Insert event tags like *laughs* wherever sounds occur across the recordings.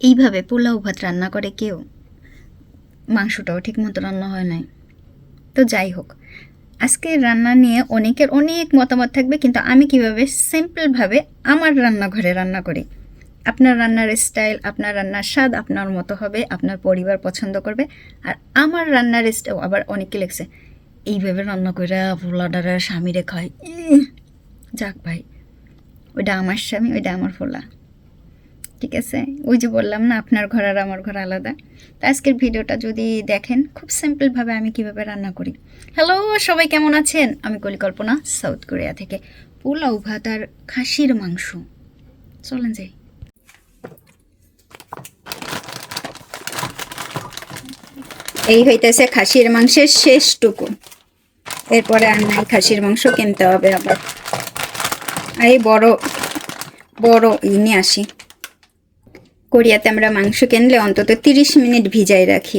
এইভাবে পোলাও ভাত রান্না করে কেউ? মাংসটাও ঠিক মতো রান্না হয় নাই। তো যাই হোক আজকে রান্না নিয়ে অনেকের অনেক মতামত থাকবে, কিন্তু আমি কীভাবে সিম্পলভাবে আমার রান্নাঘরে রান্না করি? আপনার রান্নার স্টাইল, আপনার রান্নার স্বাদ আপনার মতো হবে, আপনার পরিবার পছন্দ করবে, আর আমার রান্নার স্টাইল আবার অনেকে লেগছে, এইভাবে রান্না করে পোলাডারা স্বামীরে খায়! যাক ভাই, ওইটা আমার স্বামী, ওইটা আমার ফোলা। ঠিক আছে? ওই যে বললাম না, আপনার ঘর আর আমার ঘর আলাদা। তো আজকের ভিডিওটা যদি দেখেন, খুব সিম্পলভাবে আমি কীভাবে রান্না করি। হ্যালো সবাই কেমন আছেন? আমি কলিকল্পনা সাউথ কোরিয়া থেকে। পোলাও ভাত আর খাসির মাংস। চলেন যাই। এই হইতেছে খাসির মাংসের শেষটুকু। এরপরে আর নাই খাসির মাংস, কিনতে হবে আবার। এই বড় বড় ই নিয়ে আসি। কোরিয়াতে আমরা মাংস কিনলে অন্তত তিরিশ মিনিট ভিজাই রাখি।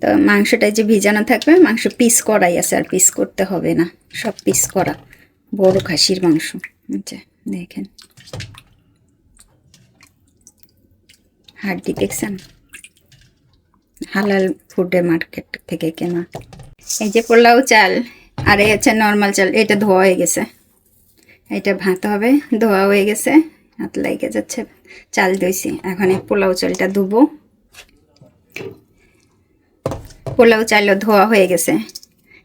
তো মাংসটা যে ভিজানো থাকবে, মাংস পিস করাই আছে, আর পিস করতে হবে না। সব পিস করা। বড় খাসির মাংস। আচ্ছা দেখেন। হাড্ডি দেখছেন? হালাল ফুডের মার্কেট থেকে কেনা। এই যে পোলাও চাল, আর এই হচ্ছে নর্মাল চাল, এটা ধোয়া হয়ে গেছে। এটা ভাত হবে, ধোয়া হয়ে গেছে। হাত লাগে যাচ্ছে, চাল দইছি এখন এই পোলাও চালটা ধুবো। পোলাও চালও ধোয়া হয়ে গেছে।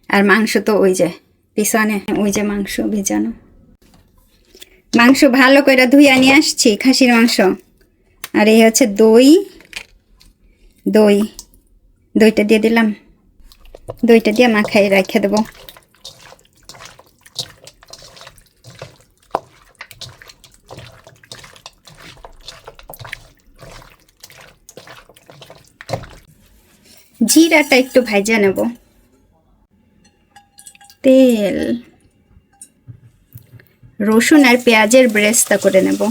আর মাংস তো ওই যে, পিছনে, ওই যে মাংস ভেজানো। মাংস ভালো করে ধুইয়া নিয়ে আসছি, খাসির মাংস। আর এই হচ্ছে দই। দই। দইটা দিয়ে দিলাম। দইটা দিয়ে মাখাই রেখে দেবো। জিরাটা একটু ভাজা নেব। তেল রসুন আর পেঁয়াজের ব্রেস্তা করে নেব।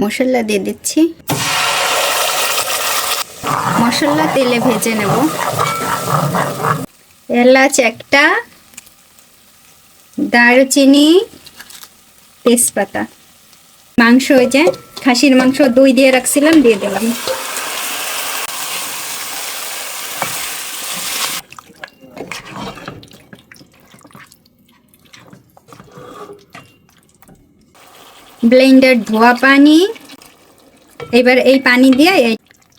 মশলা দিয়ে দিচ্ছি। মশলা তেলে ভেজে নেব। এলাচ একটা, দারুচিনি, তেজপাতা। মাংস ওই যে খাসির মাংস দই দিয়ে রাখছিলাম, দিয়ে দিলাম। ব্লেন্ডার ধোয়া পানি, এবার এই পানি দিয়ে এই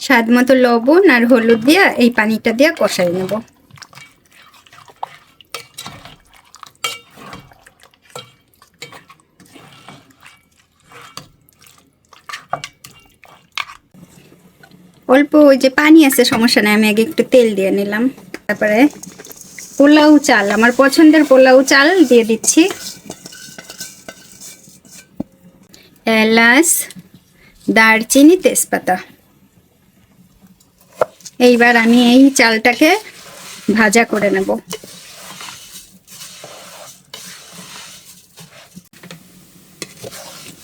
স্বাদ মতো লবণ আর হলুদ দিয়ে এই পানিটা দিয়ে কষাই নেব। অল্প ওই যে পানি আছে, সমস্যা নেই, আমি আগে একটু তেল দিয়ে নিলাম। তারপরে পোলাও চাল, আমার পছন্দের পোলাও চাল দিয়ে দিচ্ছি। এলাচ, দারচিনি, তেজপাতা। এইবার আমি এই চালটাকে ভাজা করে নেব।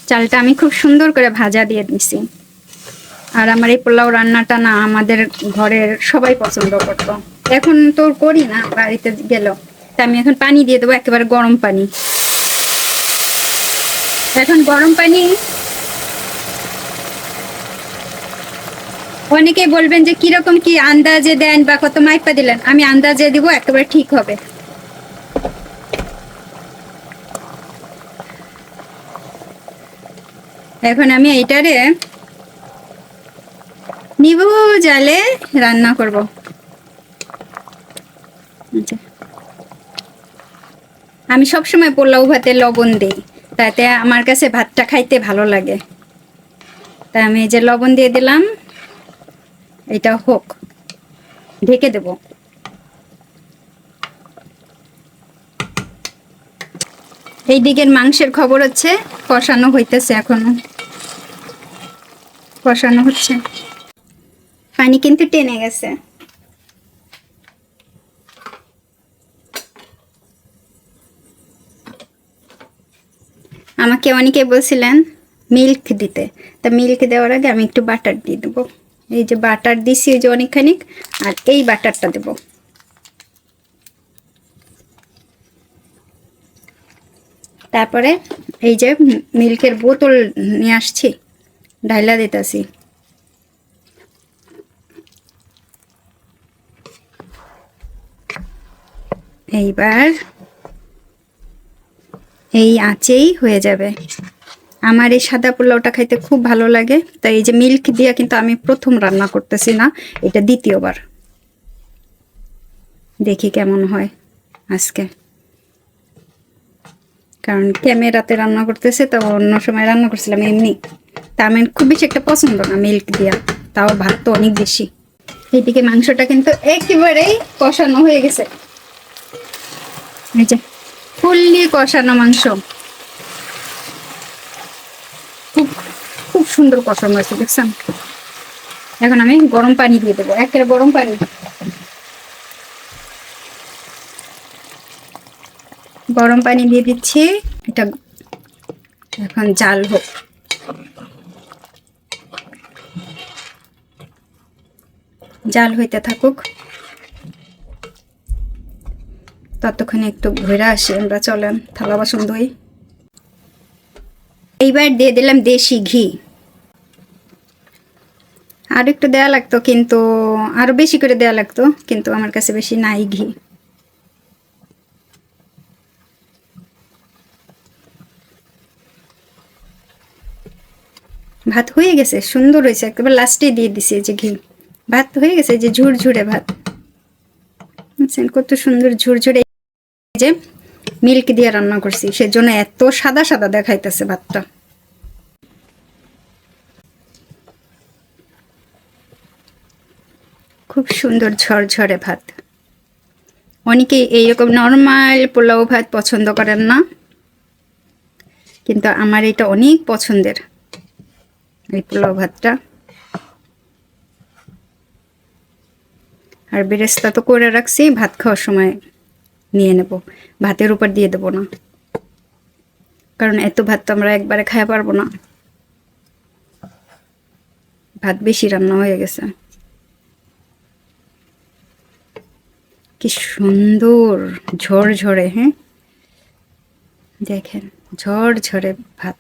চালটা আমি খুব সুন্দর করে ভাজা দিয়ে দিছি। আর আমার এই পোলাও রান্নাটা না আমাদের ঘরের সবাই পছন্দ করতো। এখন তো করি না, বাড়িতে গেল। তা আমি এখন পানি দিয়ে দেবো, একেবারে গরম পানি। এখন গরম পানি? অনেকেই বলবেন যে কীরকম কি আন্দাজে দেন বা কত মাইপা দিলেন। আমি আন্দাজে দিব, একেবারে ঠিক হবে। এখন আমি এইটারে নিব, জালে রান্না করব। আচ্ছা। আমি সবসময় পোলাও ভাতে লবণ দিই। তাতে আমার কাছে ভাতটা খাইতে ভালো লাগে। তা আমি যে লবণ দিয়ে দিলাম, এটা হোক, ঢেকে দেব। এই দিকের মাংসের খবর হচ্ছে, কষানো হইতেছে এখনও। কষানো হচ্ছে। পানি কিন্তু টেনে গেছে। অনেকে বলছিলেন, মিল্ক দিতে। তা মিল্ক দেওয়ার আগে আমি একটু বাটার দিয়ে দেবো। এই যে বাটার দিছি, এই যে অনেকখানি আর এই বাটারটা দেব। তারপরে এই যে মিল্কের বোতল নিয়ে আসছি, ঢাইলা দিতেছি। এইবার এই আঁচেই হয়ে যাবে। আমার এই সাদা পোলাওটা খাইতে খুব ভালো লাগে। তাই এই যে মিল্ক দিয়ে কিন্তু আমি প্রথম রান্না করতেছি না, এটা দ্বিতীয়বার। দেখি কেমন হয় আজকে। কারণ ক্যামেরাতে রান্না করতেছে, তো অন্য সময় রান্না করছিলাম এমনি। তা আমি খুব বেশি একটা পছন্দ না মিল্ক দিয়া, তাও ভাত তো অনেক বেশি। এইদিকে মাংসটা কিন্তু একেবারেই কষানো হয়ে গেছে। এই যে ফুললি কষানো মাংস। খুব খুব সুন্দর কষানো আছে দেখছেন? এখন আমি গরম পানি দিয়ে দেবো একের গরম পানি। গরম পানি দিয়ে দিচ্ছি, এটা এখন জাল হোক। জাল হইতে থাকুক। ততক্ষণে একটু ঘুরে আসি, আমরা চলেন, থালা বাসন ধুই। এইবার দিয়ে দিলাম দেশি ঘি। আর একটু দেওয়া লাগতো, কিন্তু আরও বেশি করে দেওয়া লাগতো, কিন্তু আমার কাছে বেশি নাই ঘি। ভাত হয়ে গেছে, সুন্দর হয়েছে, একেবারে লাস্টে দিয়ে দিছি যে ঘি। ভাত হয়ে গেছে যে ঝুরঝুরে ভাত। কত সুন্দর ঝুরঝুরে যে মিল্ক দিয়ে রান্না করছি, সেজন্য এত সাদা সাদা দেখাইতেছে ভাতটা। খুব সুন্দর ঝরঝরে ভাত। অনেকে এইরকম নর্মাল পোলাও ভাত পছন্দ করেন না, কিন্তু আমার এটা অনেক পছন্দের, এই পোলাও ভাতটা। আর বেরেস্তা তো করে রাখছি, ভাত খাওয়ার সময় নিয়ে নেব। ভাতের উপর দিয়ে দেবো না। কারণ এত ভাত তো আমরা একবারে খাওয়া পারব না। ভাত বেশি রান্না হয়ে গেছে। কি সুন্দর ঝরঝরে হ্যাঁ? দেখেন, ঝরঝরে ভাত।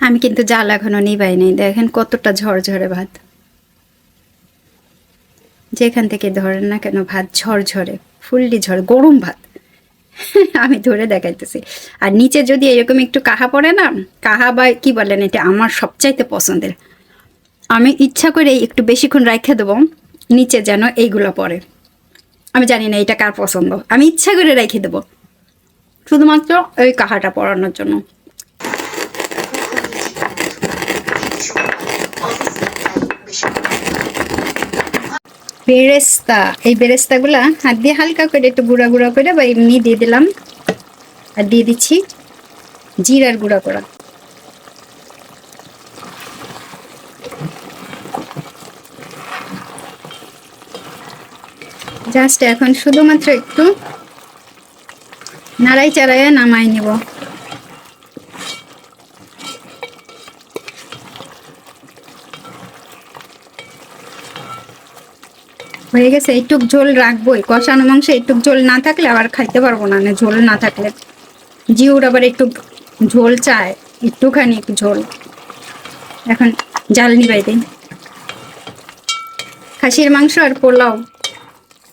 আমি কিন্তু জাল এখনও নিবাই নেই। দেখেন কতটা ঝরঝরে ভাত। যেখান থেকে ধরেন না কেন ভাত ঝরঝরে, ফুললি ঝরে গরম ভাত। *laughs* আমি ধরে দেখাইতেছি। আর নিচে যদি এরকম একটু কাহা পড়ে না, কাহা বা কি বলেন এটা আমার সবচাইতে পছন্দের। আমি ইচ্ছা করে একটু বেশিক্ষণ রাখে দেবো, নিচে যেন এইগুলো পড়ে। আমি জানি না এটা কার পছন্দ। আমি ইচ্ছা করে রেখে দেবো। শুধুমাত্র ওই কাহাটা পড়ানোর জন্য। বেরেস্তা। এই বেরেস্তাগুলা হাত দিয়ে হালকা করে একটু গুঁড়া গুঁড়া করে বা এমনি দিয়ে দিলাম। আর দিয়ে দিচ্ছি জিরার গুঁড়া করা। জাস্ট এখন শুধুমাত্র একটু নাড়াই চাড়াইয়া নামাই নেব। হয়ে গেছে, এইটুক ঝোল রাখবোই। কষানো মাংস এইটুক ঝোল না থাকলে আবার খাইতে পারব না না ঝোল না থাকলে। জিউর আবার একটু ঝোল চায়, একটুখানি একটু ঝোল। এখন জাল নিবাই দিই। খাসির মাংস আর পোলাও।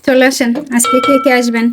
চলে আসেন, আজকে কে কে আসবেন?